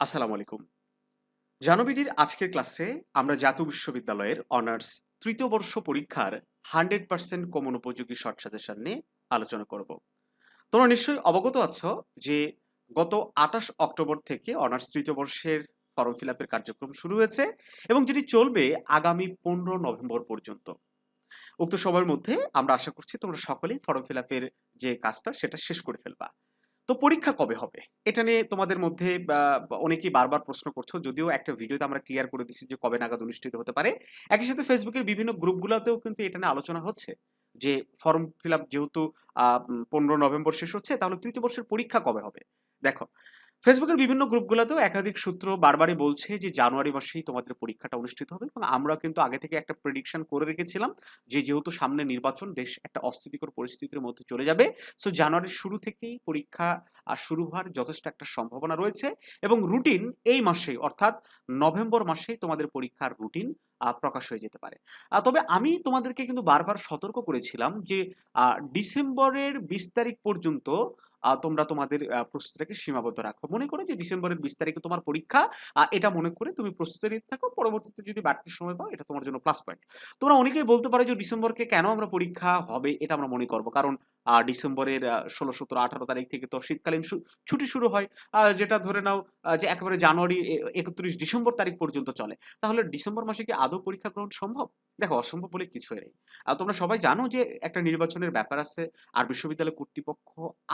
আসসালামু আলাইকুম। জানবিডির আজকের ক্লাসে আমরা জাতীয় বিশ্ববিদ্যালয়ের অনার্স তৃতীয় বর্ষ পরীক্ষার হান্ড্রেড পার্সেন্ট কমন উপযোগী শর্ট সাজেশন নিয়ে আলোচনা করব। তোমরা নিশ্চয়ই অবগত আছো যে গত আঠাশ অক্টোবর থেকে অনার্স তৃতীয় বর্ষের ফর্ম ফিল আপের কার্যক্রম শুরু হয়েছে এবং যেটি চলবে আগামী পনেরো নভেম্বর পর্যন্ত। উক্ত সময়ের মধ্যে আমরা আশা করছি তোমরা সকলেই ফর্ম ফিল আপের যে কাজটা সেটা শেষ করে ফেলবা। তো পরীক্ষা কবে হবে? এটা নিয়ে তোমাদের মধ্যে অনেকেই বারবার প্রশ্ন করছ, যদিও একটা ভিডিওতে আমরা ক্লিয়ার করে দিচ্ছি যে কবে নাগাদ অনুষ্ঠিত হতে পারে। একই সাথে ফেসবুকের বিভিন্ন গ্রুপগুলোতেও কিন্তু এটা নিয়ে আলোচনা হচ্ছে, যে ফর্ম ফিল আপ যেহেতু পনেরো নভেম্বর শেষ হচ্ছে, তাহলে তৃতীয় বর্ষের পরীক্ষা কবে হবে? দেখো ফেসবুকের বিভিন্ন গ্রুপগুলোতেও একাধিক সূত্র বারবারই বলছে যে জানুয়ারি মাসেই তোমাদের পরীক্ষাটা অনুষ্ঠিত হবে এবং আমরা কিন্তু আগে থেকে একটা প্রেডিকশন করে রেখেছিলাম যে যেহেতু সামনে নির্বাচন, দেশ একটা অস্থিতিকর পরিস্থিতির মধ্যে চলে যাবে। সো জানুয়ারির শুরু থেকেই পরীক্ষা শুরু হওয়ার যথেষ্ট একটা সম্ভাবনা রয়েছে এবং রুটিন এই মাসে, অর্থাৎ নভেম্বর মাসেই তোমাদের পরীক্ষার রুটিন প্রকাশ হয়ে যেতে পারে। তবে আমি তোমাদেরকে কিন্তু বারবার সতর্ক করেছিলাম যে ডিসেম্বরের বিশ তারিখ পর্যন্ত তোমরা তোমাদের প্রস্তুতিটাকে সীমাবদ্ধ রাখো। মনে করো যে ডিসেম্বরের বিশ তারিখে তোমার পরীক্ষা এটা মনে করে তুমি প্রস্তুতি নিতে থাকো। পরবর্তীতে যদি বাড়তি সময় পাও, এটা তোমার জন্য প্লাস পয়েন্ট তোমরা অনেকেই বলতে পারো যে ডিসেম্বরকে কেন আমরা পরীক্ষা হবে, এটা আমরা মনে করব। কারণ ডিসেম্বরের ষোলো, সতেরো, আঠারো তারিখ থেকে তো শীতকালীন ছুটি শুরু হয়। যেটা ধরে নাও যে একেবারে জানুয়ারি একত্রিশ ডিসেম্বর তারিখ পর্যন্ত চলে। তাহলে ডিসেম্বর মাসে কি আদৌ পরীক্ষা গ্রহণ সম্ভব? দেখো, অসম্ভব বলে কিছুই নেই। আর তোমরা সবাই জানো যে একটা নির্বাচনের ব্যাপার আছে আর বিশ্ববিদ্যালয় কর্তৃপক্ষ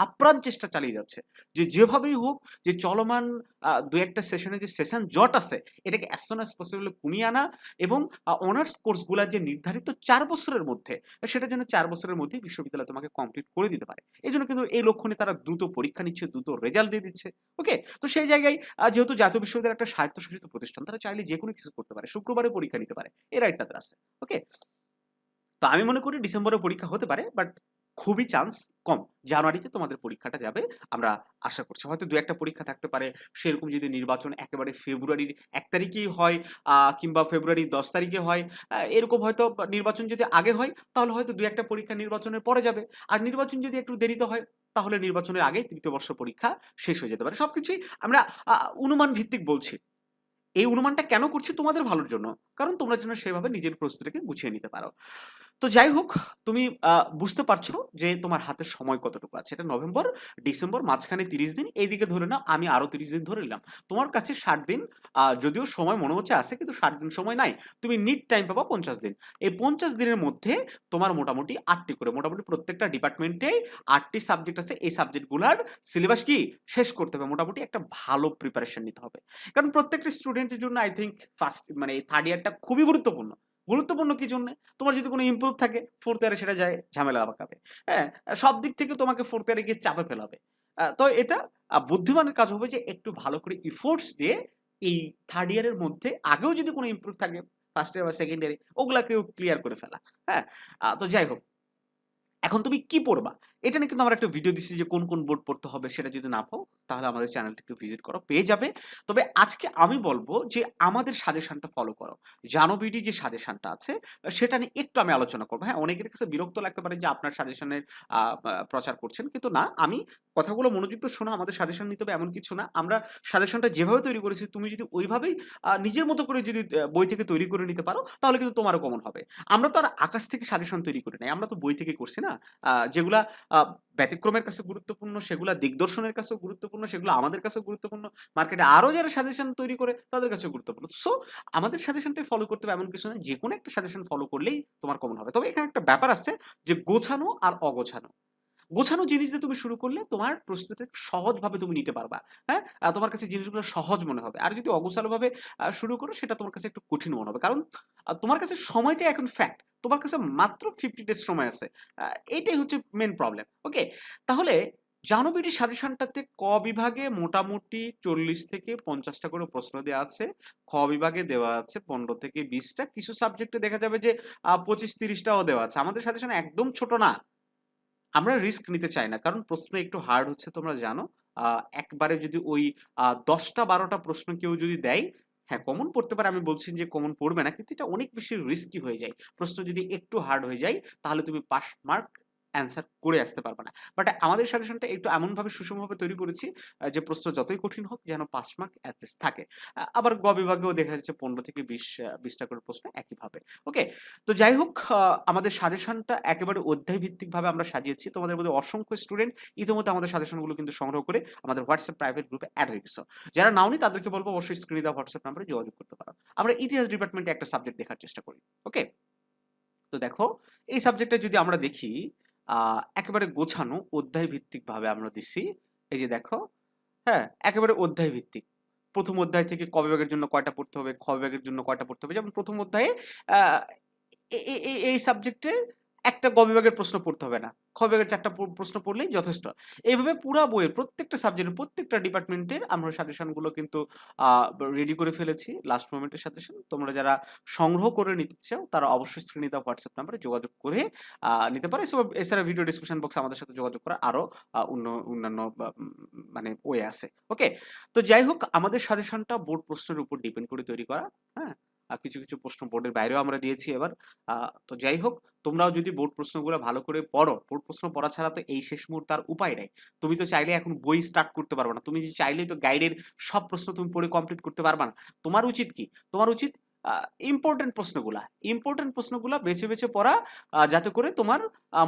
আপ্রাণ চেষ্টা চালিয়ে যাচ্ছে। যে যেভাবেই হোক, যে চলমান দু একটা সেশনে যে সেশন জট আছে, এটাকে অ্যাজ সোন অ্যাজ পসিবল কমিয়ে আনা এবং অনার্স কোর্সগুলোর যে নির্ধারিত চার বছরের মধ্যে সেটা যেন চার বছরের মধ্যে বিশ্ববিদ্যালয় তোমাকে কমপ্লিট করে দিতে পারে। এই জন্য কিন্তু এই লক্ষ্য নিয়ে তারা দ্রুত পরীক্ষা নিচ্ছে, দ্রুত রেজাল্ট দিয়ে দিচ্ছে ওকে তো সেই জায়গায় যেহেতু জাতীয় বিশ্ববিদ্যালয় একটা স্বায়ত্তশাসিত প্রতিষ্ঠান, তারা চাইলে যে কোনো কিছু করতে পারে, শুক্রবারে পরীক্ষা নিতে পারে এই রাইট তাদের আছে। ওকে তো আমি মনে করি ডিসেম্বরে পরীক্ষা হতে পারে বাট খুবই চান্স কম। জানুয়ারিতে তোমাদের পরীক্ষাটা যাবে, আমরা আশা করছি। হয়তো দু একটা পরীক্ষা থাকতে পারে, সেরকম যদি নির্বাচন একেবারে ফেব্রুয়ারির এক তারিখেই হয় কিংবা ফেব্রুয়ারির দশ তারিখে হয় এরকম হয়তো নির্বাচন যদি আগে হয়, তাহলে হয়তো দু একটা পরীক্ষা নির্বাচনের পরে যাবে। আর নির্বাচন যদি একটু দেরিতে হয়, তাহলে নির্বাচনের আগে তৃতীয় বর্ষ পরীক্ষা শেষ হয়ে যেতে পারে। সব কিছুই আমরা অনুমান ভিত্তিক বলছি। এই অনুমানটা কেন করছি তোমাদের ভালোর জন্য? কারণ তোমরা যেন সেভাবে নিজের প্রস্তুতিকে গুছিয়ে নিতে পারো। তো যাই হোক, তুমি বুঝতে পারছ যে তোমার হাতে সময় কতটুকু আছে। এটা নভেম্বর, ডিসেম্বর, মাঝখানে তিরিশ দিন। এইদিকে ধরে নাও, আমি আরও তিরিশ দিন ধরে নিলাম। তোমার কাছে ষাট দিন যদিও সময় মনে হচ্ছে আছে, কিন্তু ষাট দিন সময় নাই। তুমি নিট টাইম পাবা পঞ্চাশ দিন। এই পঞ্চাশ দিনের মধ্যে তোমার মোটামুটি আটটি করে, মোটামুটি প্রত্যেকটা ডিপার্টমেন্টে আটটি সাবজেক্ট আছে। এই সাবজেক্টগুলোর সিলেবাস কি? শেষ করতে হবে। মোটামুটি একটা ভালো প্রিপারেশন নিতে হবে। কারণ প্রত্যেকটা স্টুডেন্টের জন্য আই থিঙ্ক ফার্স্ট মানে থার্ড ইয়ারটা খুবই গুরুত্বপূর্ণ। গুরুত্বপূর্ণ কি জন্য? তোমার যদি কোনো ইম্প্রুভ থাকে ফোর্থ ইয়ারে সেটা যায়, ঝামেলা পাকাবে হ্যাঁ সব দিক থেকে তোমাকে ফোর্থ ইয়ারে গিয়ে চাপে ফেলাবে। তো এটা বুদ্ধিমানের কাজ হবে যে একটু ভালো করে ইফোর্টস দিয়ে এই থার্ড ইয়ারের মধ্যে আগেও যদি কোনো ইম্প্রুভ থাকে ফার্স্ট ইয়ার বা সেকেন্ড ইয়ারে ওগুলাকেও ক্লিয়ার করে ফেলা। হ্যাঁ তো যাই হোক এখন তুমি কি পড়বা? এটা নিয়ে কিন্তু আমরা একটা ভিডিও দিচ্ছি যে কোন কোন বোর্ড পড়তে হবে সেটা যদি না পাও, তাহলে আমাদের চ্যানেলটা একটু ভিজিট করো, পেয়ে যাবে। তবে আজকে আমি বলব যে আমাদের সাজেশনটা ফলো করো। জানোবিডি যে সাজেশনটা আছে, সেটা নিয়ে একটু আমি আলোচনা করব। হ্যাঁ অনেকের কাছে বিরক্ত লাগতে পারে যে আপনার সাজেশনের প্রচার করছেন, কিন্তু না, আমি কথাগুলো মনোযোগ তো শোনো, আমাদের সাজেশন নিতে হবে এমন কিছু না। আমরা সাজেশনটা যেভাবে তৈরি করেছি, তুমি যদি ওইভাবেই নিজের মতো করে যদি বই থেকে তৈরি করে নিতে পারো, তাহলে কিন্তু তোমারও কমন হবে। আমরা তো আর আকাশ থেকে সাজেশন তৈরি করি নাই, আমরা তো বই থেকে করছি না। যেগুলা ব্যতিক্রমের কাছে গুরুত্বপূর্ণ, সেগুলা দিগদর্শনের কাছেও গুরুত্বপূর্ণ, সেগুলো আমাদের কাছেও গুরুত্বপূর্ণ। মার্কেটে আরও যারা সাজেশন তৈরি করে, তাদের কাছে গুরুত্বপূর্ণ। সো আমাদের সাজেশনটাই ফলো করতে হবে, এমন কিছু না যে কোনো একটা সাজেশন ফলো করলেই তোমার কমন হবে। তবে এখানে একটা ব্যাপার আছে যে গোছানো আর অগোছানো। গোছানো জিনিস দিয়ে তুমি শুরু করলে তোমার প্রস্তুতি সহজভাবে তুমি নিতে পারবা হ্যাঁ? তোমার কাছে জিনিসগুলো সহজ মনে হবে। আর যদি অগোছালোভাবে শুরু করো সেটা তোমার কাছে একটু কঠিন মনে হবে। কারণ তোমার কাছে সময়টা এখন ফ্যাক্ট তোমার কাছে মাত্র ফিফটি ডেজ সময় আছে। আহ, এইটাই হচ্ছে মেন প্রবলেম ওকে তাহলে জানবিডি সাজেশনটাতে ক বিভাগে মোটামুটি চল্লিশ থেকে পঞ্চাশটা করে প্রশ্ন দেওয়া আছে খ বিভাগে দেওয়া আছে পনেরো থেকে বিশটা। কিছু সাবজেক্টে দেখা যাবে যে পঁচিশ তিরিশটাও দেওয়া আছে। আমাদের সাজেশন একদম ছোট না। আমরা রিস্ক নিতে চাই না। কারণ প্রশ্ন একটু হার্ড হচ্ছে, তোমরা জানো। একবারে যদি ওই দশটা বারোটা প্রশ্ন কেউ যদি দেয় হ্যাঁ কমন পড়তে পারে। আমি বলছি যে কমন পড়বে না, কিন্তু এটা অনেক বেশি রিস্কি হয়ে যায়। প্রশ্ন যদি একটু হার্ড হয়ে যায়, তাহলে তুমি পাস মার্ক অ্যান্সার করে আসতে পারবে না। বাট আমাদের সাজেশনটা একটু এমনভাবে সুষমভাবে তৈরি করেছি যে প্রশ্ন যতই কঠিন হোক যেন পাঁচ মার্ক অ্যাটলিস্ট থাকে। আবার গ বিভাগেও দেখা যাচ্ছে পনেরো থেকে বিশ বিশটা করে প্রশ্ন একইভাবে। ওকে তো যাই হোক আমাদের সাজেশনটা একেবারে অধ্যায় ভিত্তিকভাবে আমরা সাজিয়েছি। তোমাদের মধ্যে অসংখ্য স্টুডেন্ট ইতিমধ্যে আমাদের সাজেশনগুলো কিন্তু সংগ্রহ করে আমাদের হোয়াটসঅ্যাপ প্রাইভেট গ্রুপে অ্যাড হয়ে গেছে। যারা নাওনি, তাদেরকে বলব অবশ্যই স্ক্রিনে দেওয়া হোয়াটসঅ্যাপ নাম্বারে যোগাযোগ করতে পারো। আমরা ইতিহাস ডিপার্টমেন্টে একটা সাবজেক্ট দেখার চেষ্টা করি। ওকে তো দেখো, এই সাবজেক্টটা যদি আমরা দেখি একেবারে গোছানো অধ্যায় ভিত্তিক ভাবে আমরা দিচ্ছি। এই যে দেখো হ্যাঁ একেবারে অধ্যায় ভিত্তিক প্রথম অধ্যায় থেকে ক ব্যাগের জন্য কয়টা পড়তে হবে, খ ব্যাগের জন্য কয়টা পড়তে হবে? যেমন প্রথম অধ্যায়ে এই সাবজেক্টের একটা গ বিভাগের প্রশ্ন পড়তে হবে না। খ চারটা প্রশ্ন পড়লেই যথেষ্ট। এইভাবে পুরা বইয়ের প্রত্যেকটা সাবজেক্টের প্রত্যেকটা ডিপার্টমেন্টের আমরা সাজেশনগুলো কিন্তু রেডি করে ফেলেছি। লাস্ট মোমেন্টের সাজেশন তোমরা যারা সংগ্রহ করে নিতে চাও, তারা অবশ্যই স্ক্রিনে দেওয়া হোয়াটসঅ্যাপ নাম্বারে যোগাযোগ করে নিতে পারো। এছাড়া- ভিডিও ডিসক্রিপশন বক্সে আমাদের সাথে যোগাযোগ করা আরও অন্য, অন্যান্য মানে ওয়ে আছে। ওকে তো যাই হোক, আমাদের সাজেশনটা বোর্ড প্রশ্নের উপর ডিপেন্ড করে তৈরি করা। হ্যাঁ? কিছু কিছু প্রশ্ন বোর্ডের বাইরেও আমরা দিয়েছি এবার। তো যাই হোক, তোমরাও যদি বোর্ড প্রশ্নগুলো ভালো করে পড়ো বোর্ড প্রশ্ন পড়া ছাড়া তো এই শেষ মুহূর্তে আর উপায় নেই। তুমি তো চাইলে এখন বই স্টার্ট করতে পারবে না। তুমি যে চাইলেই তো গাইডের সব প্রশ্ন তুমি পড়ে কমপ্লিট করতে পারবে না। তোমার উচিত কি? তোমার উচিত ইম্পর্টেন্ট প্রশ্নগুলা ইম্পর্টেন্ট প্রশ্নগুলা বেছে বেছে পড়া যাতে করে তোমার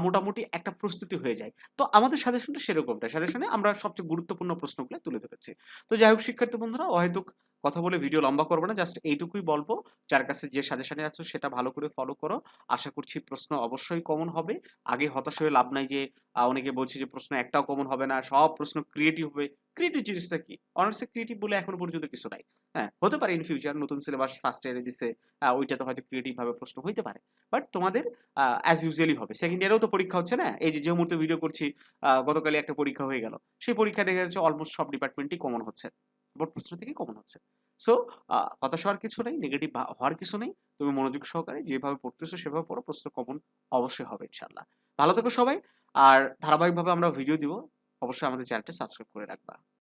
মোটামুটি একটা প্রস্তুতি হয়ে যায়। তো আমাদের সাজেশনটা সেরকমটা সাজেশনে আমরা সবচেয়ে গুরুত্বপূর্ণ প্রশ্নগুলো তুলে ধরেছি। তো যাই হোক, শিক্ষার্থী বন্ধুরা, অহেতুক কথা বলে ভিডিও লম্বা করব না জাস্ট এইটুকুই বলব। যার কাছে যে সাজেশনে আছো সেটা ভালো করে ফলো করো। আশা করছি প্রশ্ন অবশ্যই কমন হবে। আগে হতাশ হয়ে লাভ নাই যে অনেকে বলছে যে প্রশ্ন একটাও কমন হবে না সব প্রশ্ন ক্রিয়েটিভ হবে। ক্রিয়েটিভ জিনিসটা কি? অনার্সে ক্রিয়েটিভ বলে এখনও পর্যন্ত কিছু নাই। হ্যাঁ হতে পারে ইন ফিউচার নতুন সিলেবাস ফার্স্ট ইয়ারে আহ, ওইটাতে হয়তো ক্রিয়েটিভ ভাবে প্রশ্ন হইতে পারে। বাট তোমাদের অ্যাজ ইউজুয়ালি হবে। সেকেন্ড ইয়ারেও তো পরীক্ষা হচ্ছে না? এই যে যে মুহূর্তে ভিডিও করছি গতকালই একটা পরীক্ষা হয়ে গেল। সেই পরীক্ষা দেখা যাচ্ছে অলমোস্ট সব ডিপার্টমেন্টই কমন হচ্ছে। বোর্ড প্রশ্ন থেকে কমন হচ্ছে। সো হতাশ হওয়ার কিছু নেই নেগেটিভ হওয়ার কিছু নেই। তুমি মনোযোগ সহকারে যেভাবে পড়তেছো, সেভাবে পড়ো, প্রশ্ন কমন অবশ্যই হবে ইনশাল্লাহ ভালো থেকো সবাই, আর ধারাবাহিকভাবে আমরা ভিডিও দিব। অবশ্যই আমাদের চ্যানেলটা সাবস্ক্রাইব করে রাখবা।